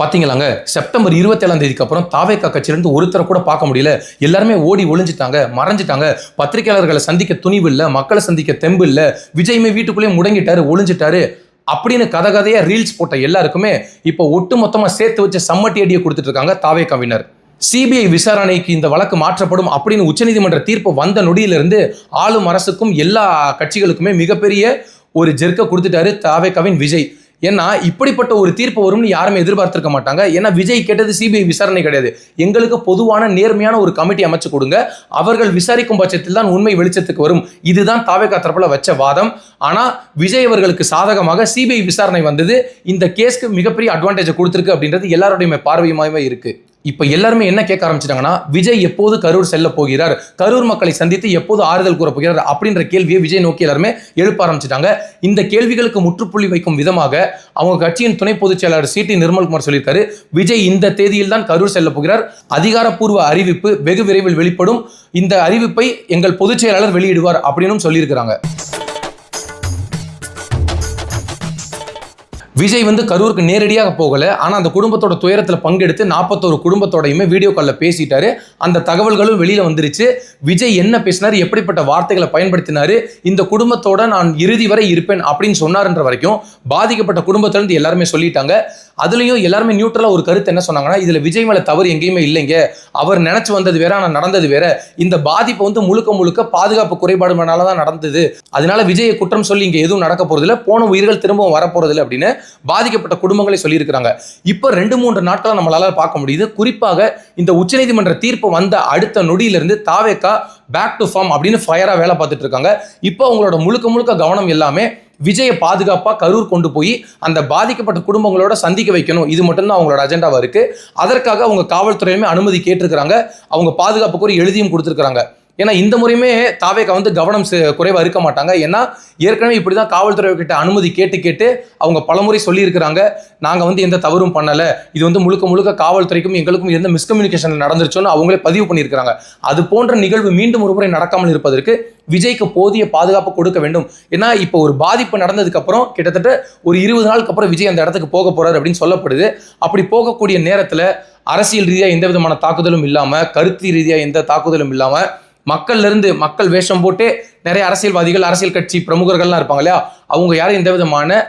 பார்த்தீங்களாங்க September இருபத்தேழாம் தேதிக்கு அப்புறம் தாவேக்கா கட்சியிலிருந்து ஒருத்தரை கூட பார்க்க முடியல. எல்லாருமே ஓடி ஒளிஞ்சிட்டாங்க மறைஞ்சிட்டாங்க. பத்திரிகையாளர்களை சந்திக்க துணிவு இல்லை மக்களை சந்திக்க தெம்பு இல்லை. விஜய்மே வீட்டுக்குள்ளேயே முடங்கிட்டாரு ஒளிஞ்சிட்டாரு. அப்படின்னு கதை கதையாக ரீல்ஸ் போட்ட எல்லாருக்குமே இப்போ ஒட்டு மொத்தமாக சேர்த்து வச்சு சம்மட்டி அடியை கொடுத்துட்டு இருக்காங்க தாவேக்காவினர். சிபிஐ விசாரணைக்கு இந்த வழக்கு மாற்றப்படும் அப்படின்னு உச்சநீதிமன்ற தீர்ப்பு வந்த நொடியிலிருந்து ஆளும் அரசுக்கும் எல்லா கட்சிகளுக்குமே மிகப்பெரிய ஒரு ஜெர்க்கை கொடுத்துட்டாரு தாவேக்காவின் விஜய். ஏன்னா இப்படிப்பட்ட ஒரு தீர்ப்பு வரும்னு யாருமே எதிர்பார்த்திருக்க மாட்டாங்க. ஏன்னா விஜய் கேட்டது சிபிஐ விசாரணை கிடையாது. எங்களுக்கு பொதுவான நேர்மையான ஒரு கமிட்டி அமைச்சு கொடுங்க. அவர்கள் விசாரிக்கும் பட்சத்தில் தான் உண்மை வெளிச்சத்துக்கு வரும். இதுதான் தாவேகா தரப்புல வச்ச வாதம். ஆனா விஜய் அவர்களுக்கு சாதகமாக சிபிஐ விசாரணை வந்தது. இந்த கேஸ்க்கு மிகப்பெரிய அட்வான்டேஜ் கொடுத்துருக்கு அப்படின்றது எல்லாருடைய பார்வையுமாவே இருக்கு. இப்போ எல்லாருமே என்ன கேட்க ஆரம்பிச்சிட்டாங்கன்னா விஜய் எப்போது கரூர் செல்ல போகிறார்? கரூர் மக்களை சந்தித்து எப்போது ஆறுதல் கூற போகிறார்? அப்படின்ற கேள்வியை விஜய் நோக்கி எல்லாருமே எழுப்ப ஆரம்பிச்சிட்டாங்க. இந்த கேள்விகளுக்கு முற்றுப்புள்ளி வைக்கும் விதமாக அவங்க கட்சியின் துணை பொதுச் செயலாளர் சி டி நிர்மல்குமார் சொல்லியிருக்காரு விஜய் இந்த தேதியில் தான் கரூர் செல்ல போகிறார். அதிகாரப்பூர்வ அறிவிப்பு வெகு விரைவில் வெளிப்படும். இந்த அறிவிப்பை எங்கள் பொதுச் செயலாளர் வெளியிடுவார் அப்படின்னும் சொல்லியிருக்கிறாங்க. விஜய் வந்து கரூருக்கு நேரடியாக போகல. ஆனால் அந்த குடும்பத்தோட துயரத்தில் பங்கெடுத்து நாற்பத்தோரு குடும்பத்தோடையுமே வீடியோ காலில் பேசிட்டாரு. அந்த தகவல்களும் வெளியில் வந்துருச்சு. விஜய் என்ன பேசினார் எப்படிப்பட்ட வார்த்தைகளை பயன்படுத்தினார் இந்த குடும்பத்தோட நான் இறுதி வரை இருப்பேன் அப்படின்னு சொன்னார்ன்ற வரைக்கும் பாதிக்கப்பட்ட குடும்பத்திலேருந்து எல்லாருமே சொல்லிட்டாங்க. அதுலேயும் எல்லாருமே நியூட்ரலாக ஒரு கருத்து என்ன சொன்னாங்கன்னா இதில் விஜய் மேலே தவறு எங்கேயுமே இல்லைங்க. அவர் நினச்சி வந்தது வேற ஆனால் நடந்தது வேற. இந்த பாதிப்பு வந்து முழுக்க முழுக்க பாதுகாப்பு குறைபாடுனால தான் நடந்தது. அதனால விஜயை குற்றம் சொல்லி இங்கே எதுவும் நடக்க போகிறதில்ல போன உயிர்கள் திரும்பவும் வரப்போறதில்ல அப்படின்னு பாதிக்கப்பட்ட குடும்பங்களே சொல்லியிருக்கிறாங்க. இப்போ ரெண்டு மூன்று நாட்களா நம்மளால பார்க்க முடியுது. குறிப்பாக இந்த உச்சநீதிமன்ற தீர்ப்பு வந்த அடுத்த நொடியிலிருந்து தாவேக்கா பேக் டு ஃபார்ம் அப்படின்னு ஃபயராக வேலை பார்த்துட்டு இருக்காங்க. இப்போ அவங்களோட முழுக்க முழுக்க கவனம் எல்லாமே விஜயை பாதுகாப்பாக கரூர் கொண்டு போய் அந்த பாதிக்கப்பட்ட குடும்பங்களோட சந்திக்க வைக்கணும். இது மட்டும்தான் அவங்களோட அஜெண்டாவாக இருக்குது அதற்காக அவங்க காவல்துறையுமே அனுமதி கேட்டிருக்கிறாங்க. அவங்க பாதுகாப்புக்கு ஒரு எழுதியும் கொடுத்துருக்காங்க ஏன்னா இந்த முறையுமே தாவேக்கா வந்து கவனம் செ- இருக்க மாட்டாங்க. ஏன்னா ஏற்கனவே இப்படி தான் காவல்துறை கிட்ட அனுமதி கேட்டு கேட்டு அவங்க பலமுறை சொல்லியிருக்கிறாங்க. நாங்கள் வந்து எந்த தவறும் பண்ணலை. இது வந்து முழுக்க முழுக்க காவல்துறைக்கும் எங்களுக்கும் எந்த மிஸ்கம்யூனிகேஷன் நடந்துருச்சோன்னு அவங்களே பதிவு பண்ணியிருக்கிறாங்க. அது போன்ற நிகழ்வு மீண்டும் ஒரு முறை நடக்காமல் இருப்பதற்கு விஜய்க்கு போதிய பாதுகாப்பு கொடுக்க வேண்டும். ஏன்னா இப்போ ஒரு பாதிப்பு நடந்ததுக்கப்புறம் கிட்டத்தட்ட ஒரு இருபது நாளுக்கு அப்புறம் விஜய் அந்த இடத்துக்கு போக போகிறார் அப்படின்னு சொல்லப்படுது. அப்படி போகக்கூடிய நேரத்தில் அரசியல் ரீதியாக எந்த விதமான தாக்குதலும் இல்லாமல் கருத்து ரீதியாக எந்த தாக்குதலும் இல்லாமல் மக்கள்ல இருந்து மக்கள் வேஷம் போட்டு நிறைய அரசியல்வாதிகள் அரசியல் கட்சி பிரமுகர்கள்லாம் இருப்பாங்க இல்லையா? அவங்க யாரும் எந்த விதமான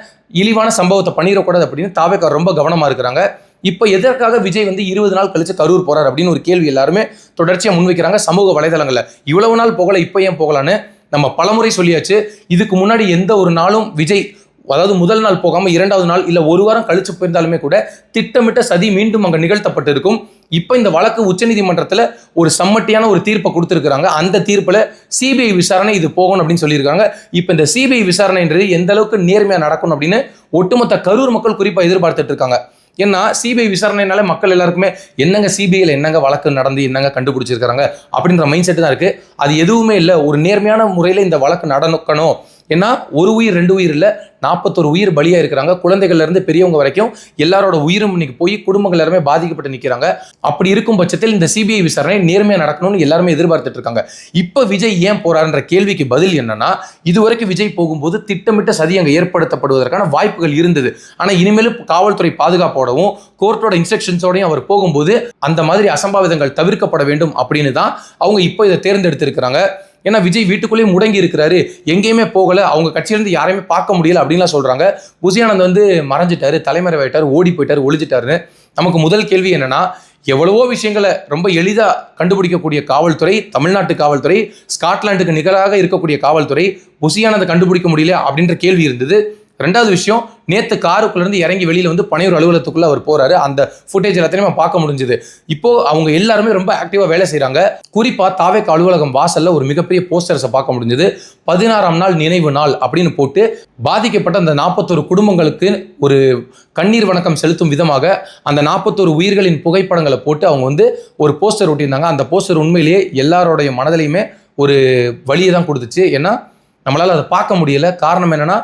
இழிவான சம்பவத்தை பண்ணிடக்கூடாது அப்படின்னு தாவேக்கா ரொம்ப கவனமா இருக்கிறாங்க. இப்போ எதற்காக விஜய் வந்து இருபது நாள் கழிச்சு கரூர் போறார் அப்படின்னு ஒரு கேள்வி எல்லாருமே தொடர்ச்சியாக முன்வைக்கிறாங்க சமூக வலைதளங்களில். இவ்வளவு நாள் போகல இப்போ ஏன் போகலான்னு நம்ம பலமுறை சொல்லியாச்சு. இதுக்கு முன்னாடி எந்த ஒரு நாளும் விஜய் அதாவது முதல் நாள் போகாமல் இரண்டாவது நாள் இல்லை ஒரு வாரம் கழிச்சு போயிருந்தாலுமே கூட திட்டமிட்ட சதி மீண்டும் அங்கே நிகழ்த்தப்பட்டிருக்கும். இப்போ இந்த வழக்கு உச்சநீதிமன்றத்தில் ஒரு சம்மட்டியான ஒரு தீர்ப்பை கொடுத்துருக்குறாங்க. அந்த தீர்ப்பில் சிபிஐ விசாரணை இது போகணும் அப்படின்னு சொல்லியிருக்காங்க. இப்போ இந்த சிபிஐ விசாரணைன்றது எந்த அளவுக்கு நேர்மையாக நடக்கணும் அப்படின்னு ஒட்டுமொத்த கரூர் மக்கள் குறிப்பாக எதிர்பார்த்துட்டு இருக்காங்க. ஏன்னா சிபிஐ விசாரணைனால மக்கள் எல்லாருக்குமே என்னங்க சிபிஐயில் என்னங்க வழக்கு நடந்து என்னங்க கண்டுபிடிச்சிருக்காங்க அப்படின்ற மைண்ட் செட் தான் இருக்குது அது எதுவுமே இல்லை. ஒரு நேர்மையான முறையில் இந்த வழக்கு நடக்கணும். ஏன்னா ஒரு உயிர் ரெண்டு உயிர் இல்லை நாற்பத்தொரு உயிர் பலியாக இருக்கிறாங்க. குழந்தைகள்ல இருந்து பெரியவங்க வரைக்கும் எல்லாரோட உயிரும் இன்னைக்கு போய் குடும்பங்கள் எல்லாருமே பாதிக்கப்பட்டு நிற்கிறாங்க அப்படி இருக்கும் பட்சத்தில் இந்த சிபிஐ விசாரணை நேர்மையாக நடக்கணும்னு எல்லாருமே எதிர்பார்த்துட்டு இருக்காங்க. இப்போ விஜய் ஏன் போறாருன்ற கேள்விக்கு பதில் என்னன்னா இதுவரைக்கும் விஜய் போகும்போது திட்டமிட்ட சதி அங்கே ஏற்படுத்தப்படுவதற்கான வாய்ப்புகள் இருந்தது. ஆனா இனிமேலும் காவல்துறை பாதுகாப்போடவும் கோர்ட்டோட இன்ஸ்ட்ரக்ஷன்ஸோடையும் அவர் போகும்போது அந்த மாதிரி அசம்பாவிதங்கள் தவிர்க்கப்பட வேண்டும் அப்படின்னு தான் அவங்க இப்போ இதை தேர்ந்தெடுத்திருக்கிறாங்க. ஏன்னா விஜய் வீட்டுக்குள்ளேயே முடங்கி இருக்கிறாரு. எங்கேயுமே போகலை. அவங்க கட்சியிலேருந்து யாரையுமே பார்க்க முடியல அப்படின்லாம் சொல்கிறாங்க புசியானந்த் வந்து மறைஞ்சிட்டாரு தலைமறைவாயிட்டார் ஓடி போயிட்டார் ஒழிஞ்சிட்டாருன்னு நமக்கு முதல் கேள்வி என்னென்னா எவ்வளவோ விஷயங்களை ரொம்ப எளிதாக கண்டுபிடிக்கக்கூடிய காவல்துறை தமிழ்நாட்டு காவல்துறை ஸ்காட்லாண்டுக்கு நிகராக இருக்கக்கூடிய காவல்துறை புசியானதை கண்டுபிடிக்க முடியல அப்படின்ற கேள்வி இருந்தது. ரெண்டாவது விஷயம் நேற்று காருக்குள்ளேருந்து இறங்கி வெளியில் வந்து பனையூர் அலுவலகத்துக்குள்ளே அவர் போகிறாரு அந்த ஃபுட்டேஜ் எல்லாத்தையுமே பார்க்க முடிஞ்சுது. இப்போ அவங்க எல்லாருமே ரொம்ப ஆக்டிவாக வேலை செய்கிறாங்க குறிப்பாக தாவேக் அலுவலகம் வாசலில் ஒரு மிகப்பெரிய போஸ்டர்ஸை பார்க்க முடிஞ்சது. பதினாறாம் நாள் நினைவு நாள் அப்படின்னு போட்டு பாதிக்கப்பட்ட அந்த நாற்பத்தொரு குடும்பங்களுக்கு ஒரு கண்ணீர் வணக்கம் செலுத்தும் விதமாக அந்த நாற்பத்தொரு உயிர்களின் புகைப்படங்களை போட்டு அவங்க வந்து ஒரு போஸ்டர் ஒட்டியிருந்தாங்க. அந்த போஸ்டர் உண்மையிலேயே எல்லாரோடைய மனதிலையுமே ஒரு வழியை தான் கொடுத்துச்சு. ஏன்னா நம்மளால் அதை பார்க்க முடியல. காரணம் என்னென்னா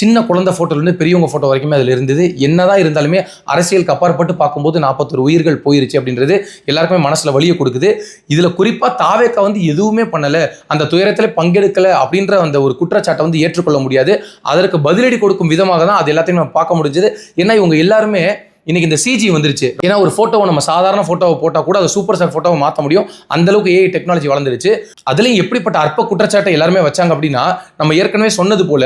சின்ன குழந்தை ஃபோட்டோலேருந்து பெரியவங்க ஃபோட்டோ வரைக்குமே அதில் இருந்தது. என்னதான் இருந்தாலுமே அரசியலுக்கு அப்பாற்பட்டு பார்க்கும்போது நாற்பத்தொரு உயிர்கள் போயிருச்சு அப்படின்றது எல்லாருக்குமே மனசில் வழியை கொடுக்குது. இதில் குறிப்பாக தாவேக்கா வந்து எதுவுமே பண்ணலை. அந்த துயரத்தில் பங்கெடுக்கலை அப்படின்ற அந்த ஒரு குற்றச்சாட்டை வந்து ஏற்றுக்கொள்ள முடியாது. அதற்கு பதிலடி கொடுக்கும் விதமாக தான் அது எல்லாத்தையும் நம்ம பார்க்க முடிஞ்சது. ஏன்னா இவங்க எல்லாருமே இன்னைக்கு இந்த சிஜி வந்துருச்சு. ஏன்னா ஒரு ஃபோட்டோவை நம்ம சாதாரண ஃபோட்டோவை போட்டால் கூட அதை சூப்பர் ஸ்டார் ஃபோட்டோவை மாற்ற முடியும். அந்த அளவுக்கு ஏஐ டெக்னாலஜி வளர்ந்துருச்சு. அதுலேயும் எப்படிப்பட்ட அற்ப குற்றச்சாட்டை எல்லாருமே வச்சாங்க அப்படின்னா நம்ம ஏற்கனவே சொன்னது போல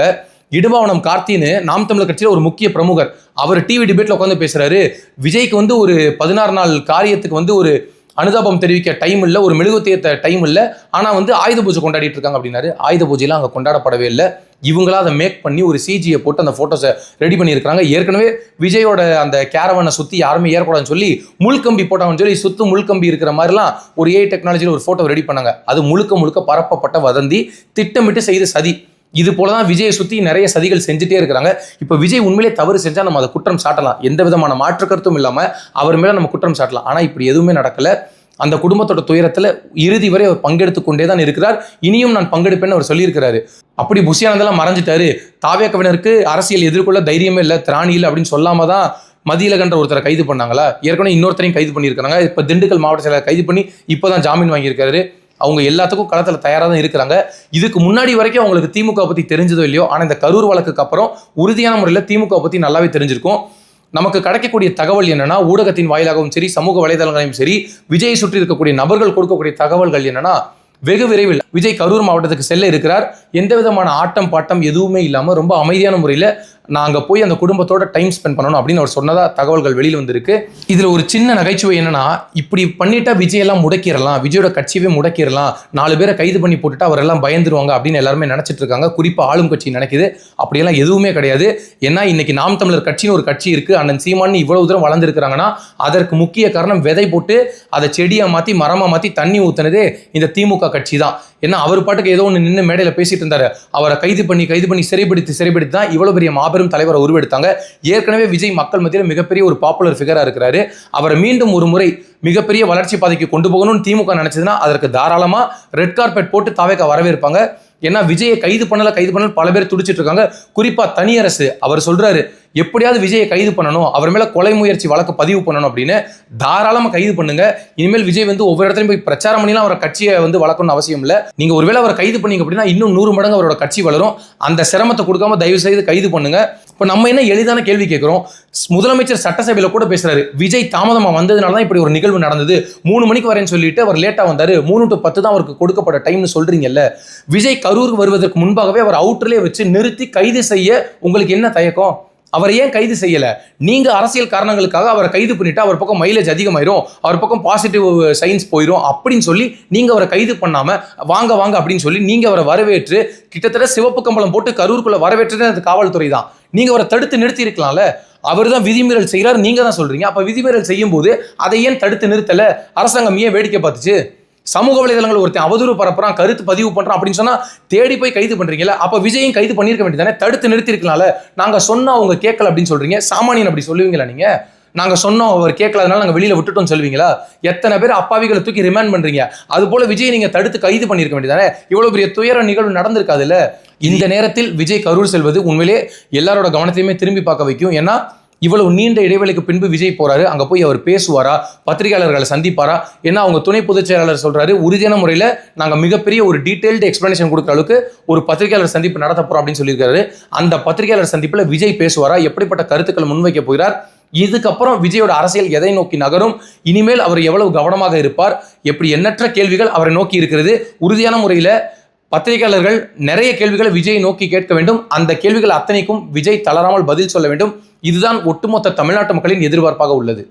இடுபாவனம் கார்த்தின்னு நாம் தமிழர் கட்சியில் ஒரு முக்கிய பிரமுகர். அவர் டிவி டிபேட்டில் உட்காந்து பேசுகிறாரு விஜய்க்கு வந்து ஒரு பதினாறு நாள் காரியத்துக்கு வந்து ஒரு அனுதாபம் தெரிவிக்க டைம் இல்லை ஒரு மெழுகுத்தேத்த டைம் இல்லை. ஆனால் வந்து ஆயுத பூஜை கொண்டாடிட்டு இருக்காங்க அப்படின்னாரு. ஆயுத பூஜையெல்லாம் அங்கே கொண்டாடப்படவே இல்லை. இவங்களா அதை மேக் பண்ணி ஒரு சிஜியை போட்டு அந்த ஃபோட்டோஸை ரெடி பண்ணியிருக்காங்க ஏற்கனவே விஜயோட அந்த கேரவனை சுற்றி யாருமே ஏறக்கூடாதுன்னு சொல்லி முள்கம்பி போட்டாங்கன்னு சொல்லி சுத்து முள்கம்பி இருக்கிற மாதிரிலாம் ஒரு ஏஐ டெக்னாலஜியில் ஒரு ஃபோட்டோ ரெடி பண்ணாங்க. அது முழுக்க முழுக்க பரப்பப்பட்ட வதந்தி திட்டமிட்டு செய்த சதி. இது போல தான் விஜயை சுற்றி நிறைய சதிகள் செஞ்சுட்டே இருக்கிறாங்க. இப்போ விஜய் உண்மையிலே தவறு செஞ்சால் நம்ம அதை குற்றம் சாட்டலாம். எந்த விதமான மாற்று கருத்தும் இல்லாமல் அவர் மேலே நம்ம குற்றம் சாட்டலாம். ஆனால் இப்படி எதுவுமே நடக்கலை. அந்த குடும்பத்தோட துயரத்தில் இறுதி வரை அவர் பங்கெடுத்து கொண்டே தான் இருக்கிறார். இனியும் நான் பங்கெடுப்பேன்னு அவர் சொல்லியிருக்கிறாரு. அப்படி புஷியானந்தெல்லாம் மறைஞ்சிட்டாரு. தாவியக்கவினருக்கு அரசியல் எதிர்கொள்ள தைரியமே இல்லை திராணி இல்லை அப்படின்னு சொல்லாம தான் மதியிலகன்ற ஒருத்தரை கைது பண்ணாங்களா? ஏற்கனவே இன்னொருத்தரையும் கைது பண்ணியிருக்காங்க இப்போ திண்டுக்கல் மாவட்ட செயலர் கைது பண்ணி இப்போ தான் ஜாமீன் வாங்கியிருக்காரு. அவங்க எல்லாத்துக்கும் களத்தில் தயாராக தான் இருக்கிறாங்க. இதுக்கு முன்னாடி வரைக்கும் அவங்களுக்கு திமுக பற்றி தெரிஞ்சதோ இல்லையோ ஆனால் இந்த கரூர் வழக்குக்கு அப்புறம் உறுதியான முறையில் திமுக பற்றி நல்லாவே தெரிஞ்சிருக்கும். நமக்கு கிடைக்கக்கூடிய தகவல் என்னன்னா ஊடகத்தின் வாயிலாகவும் சரி சமூக வலைதளங்களையும் சரி விஜயை சுற்றி இருக்கக்கூடிய நபர்கள் கொடுக்கக்கூடிய தகவல்கள் என்னன்னா வெகு விரைவில் விஜய் கரூர் மாவட்டத்துக்கு செல்ல இருக்கிறார். எந்த விதமான ஆட்டம் பாட்டம் எதுவுமே இல்லாமல் ரொம்ப அமைதியான முறையில் நான் அங்கே போய் அந்த குடும்பத்தோட டைம் ஸ்பெண்ட் பண்ணணும் அப்படின்னு அவர் சொன்னதாக தகவல்கள் வெளியில் வந்திருக்கு. இதில் ஒரு சின்ன நகைச்சுவை என்னன்னா இப்படி பண்ணிட்டா விஜயெல்லாம் முடக்கிடலாம் விஜயோட கட்சியவே முடக்கிடலாம் நாலு பேரை கைது பண்ணி போட்டுட்டு அவரெல்லாம் பயந்துருவாங்க அப்படின்னு எல்லாருமே நினச்சிட்டு இருக்காங்க. குறிப்பாக ஆளும் கட்சி நினைக்குது. அப்படியெல்லாம் எதுவுமே கிடையாது. ஏன்னா இன்னைக்கு நாம் தமிழர் கட்சின்னு ஒரு கட்சி இருக்குது அண்ணன் சீமான் இவ்வளவு தூரம் வளர்ந்துருக்கிறாங்கன்னா அதற்கு முக்கிய காரணம் விதை போட்டு அதை செடியை மாற்றி மரமாக மாற்றி தண்ணி ஊற்றுனதே இந்த திமுக கட்சி தான். ஏன்னா அவர் பாட்டுக்கு ஏதோ ஒன்று நின்று மேடையில் பேசிட்டு இருந்தார். அவரை கைது பண்ணி கைது பண்ணி சிறைப்படுத்தி சிறைப்படுத்தி தான் இவ்வளோ பெரிய மாபெரும் தலைவரை உருவெடுத்தாங்க. ஏற்கனவே விஜய் மக்கள் மத்தியில் மிகப்பெரிய ஒரு பாப்புலர் ஃபிகராக இருக்கிறாரு. அவரை மீண்டும் ஒரு முறை மிகப்பெரிய வளர்ச்சி பாதைக்கு கொண்டு போகணும்னு திமுக நினச்சதுன்னா அதற்கு தாராளமாக ரெட் கார்பெட் போட்டு தாவேக்கா வரவேற்பாங்க. ஏன்னா விஜயை கைது பண்ணல கைது பண்ணல பல பேர் துடிச்சிட்டு இருக்காங்க. குறிப்பா தனியரசு அவர் சொல்றாரு எப்படியாவது விஜயை கைது பண்ணணும் அவர் மேல கொலை முயற்சி வழக்கு பதிவு பண்ணணும் அப்படின்னு தாராளமா கைது பண்ணுங்க. இனிமேல் விஜய் வந்து ஒவ்வொரு இடத்துலையும் போய் பிரச்சாரம் பண்ணிலாம் அவரை கட்சியை வந்து வளர்க்கணும்னு அவசியம் இல்லை. நீங்க ஒருவேளை அவரை கைது பண்ணீங்க அப்படின்னா இன்னும் நூறு மடங்கு அவரோட கட்சி வளரும். அந்த சிரமத்தை கொடுக்காம தயவு செய்து கைது பண்ணுங்க. இப்போ நம்ம என்ன எளிதான கேள்வி கேட்குறோம் முதலமைச்சர் சட்டசபையில் கூட பேசுறாரு. விஜய் தாமதமாக வந்ததுனால தான் இப்படி ஒரு நிகழ்வு நடந்தது. மூணு மணிக்கு வரேன்னு சொல்லிட்டு அவர் லேட்டாக வந்தார். மூணு டு பத்து தான் அவருக்கு கொடுக்கப்பட்ட டைம்னு சொல்றீங்கல்ல? விஜய் கரூர் வருவதற்கு முன்பாகவே அவர் அவுட்டர்லேயே வச்சு நிறுத்தி கைது செய்ய உங்களுக்கு என்ன தயக்கம்? அவரை ஏன் கைது செய்யலை? நீங்கள் அரசியல் காரணங்களுக்காக அவரை கைது பண்ணிட்டு அவர் பக்கம் மைலேஜ் அதிகமாயிரும் அவர் பக்கம் பாசிட்டிவ் சைன்ஸ் போயிடும் அப்படின்னு சொல்லி நீங்கள் அவரை கைது பண்ணாமல் வாங்க வாங்க அப்படின்னு சொல்லி நீங்கள் அவரை வரவேற்று கிட்டத்தட்ட சிவப்பு கம்பளம் போட்டு கரூருக்குள்ளே வரவேற்றது அது காவல்துறை தான். நீங்கள் அவரை தடுத்து நிறுத்தி இருக்கலாம்ல? அவர் தான் விதிமீறல் செய்கிறார் நீங்கள் தான் சொல்கிறீங்க அப்போ விதிமீறல் செய்யும்போது அதை ஏன் தடுத்து நிறுத்தலை? அரசாங்கம் ஏன் வேடிக்கை பார்த்துச்சு? சமூக வலைதளங்கள் ஒருத்தன் அவதூறு பரப்புறான் கருத்து பதிவு பண்றான் அப்படின்னு சொன்னா தேடி போய் கைது பண்றீங்கல்ல? அப்ப விஜயும் கைது பண்ணிருக்க வேண்டியதானே தடுத்து நிறுத்தி இருக்கலாம்ல நாங்க சொன்னா அவங்க கேட்கல அப்படின்னு சொல்றீங்க. சாமானியன் அப்படி சொல்லுவீங்களா நீங்க? நாங்க சொன்னோம் அவர் கேட்கலனால நாங்க வெளியில விட்டுட்டோம் சொல்லுவீங்களா? எத்தனை பேர் அப்பாவிகளை தூக்கி ரிமாண்ட் பண்றீங்க? அது போல விஜய் நீங்க தடுத்து கைது பண்ணிருக்க வேண்டியதானே இவ்வளவு பெரிய துயர நிகழ்வு நடந்திருக்காதுல்ல? இந்த நேரத்தில் விஜய் கரூர் செல்வது உண்மையிலே எல்லாரோட கவனத்தையுமே திரும்பி பார்க்க வைக்கும். ஏன்னா இவ்வளவு நீண்ட இடைவெளிக்கு பின்பு விஜய் போறாரு. அங்க போய் அவர் பேசுவாரா? பத்திரிகையாளர்களை சந்திப்பாரா? ஏன்னா அவங்க துணை பொதுச் செயலாளர் சொல்றாரு? உறுதியான முறையில நாங்க மிகப்பெரிய ஒரு டீடைல்டு எக்ஸ்பிளனேஷன் கொடுக்குற அளவுக்கு ஒரு பத்திரிகையாளர் சந்திப்பு நடத்த போறோம் அப்படின்னு சொல்லியிருக்காரு. அந்த பத்திரிகையாளர் சந்திப்புல விஜய் பேசுவாரா? எப்படிப்பட்ட கருத்துக்கள் முன்வைக்க போகிறார்? இதுக்கப்புறம் விஜயோட அரசியல் எதை நோக்கி நகரும்? இனிமேல் அவர் எவ்வளவு கவனமாக இருப்பார்? எப்படி எண்ணற்ற கேள்விகள் அவரை நோக்கி இருக்கிறது? உறுதியான முறையில் பத்திரிகையாளர்கள் நிறைய கேள்விகளை விஜய் நோக்கி கேட்க வேண்டும். அந்த கேள்விகள் அத்தனைக்கும் விஜய் தளராமல் பதில் சொல்ல வேண்டும். இதுதான் ஒட்டுமொத்த தமிழ்நாட்டு மக்களின் எதிர்பார்ப்பாக உள்ளது.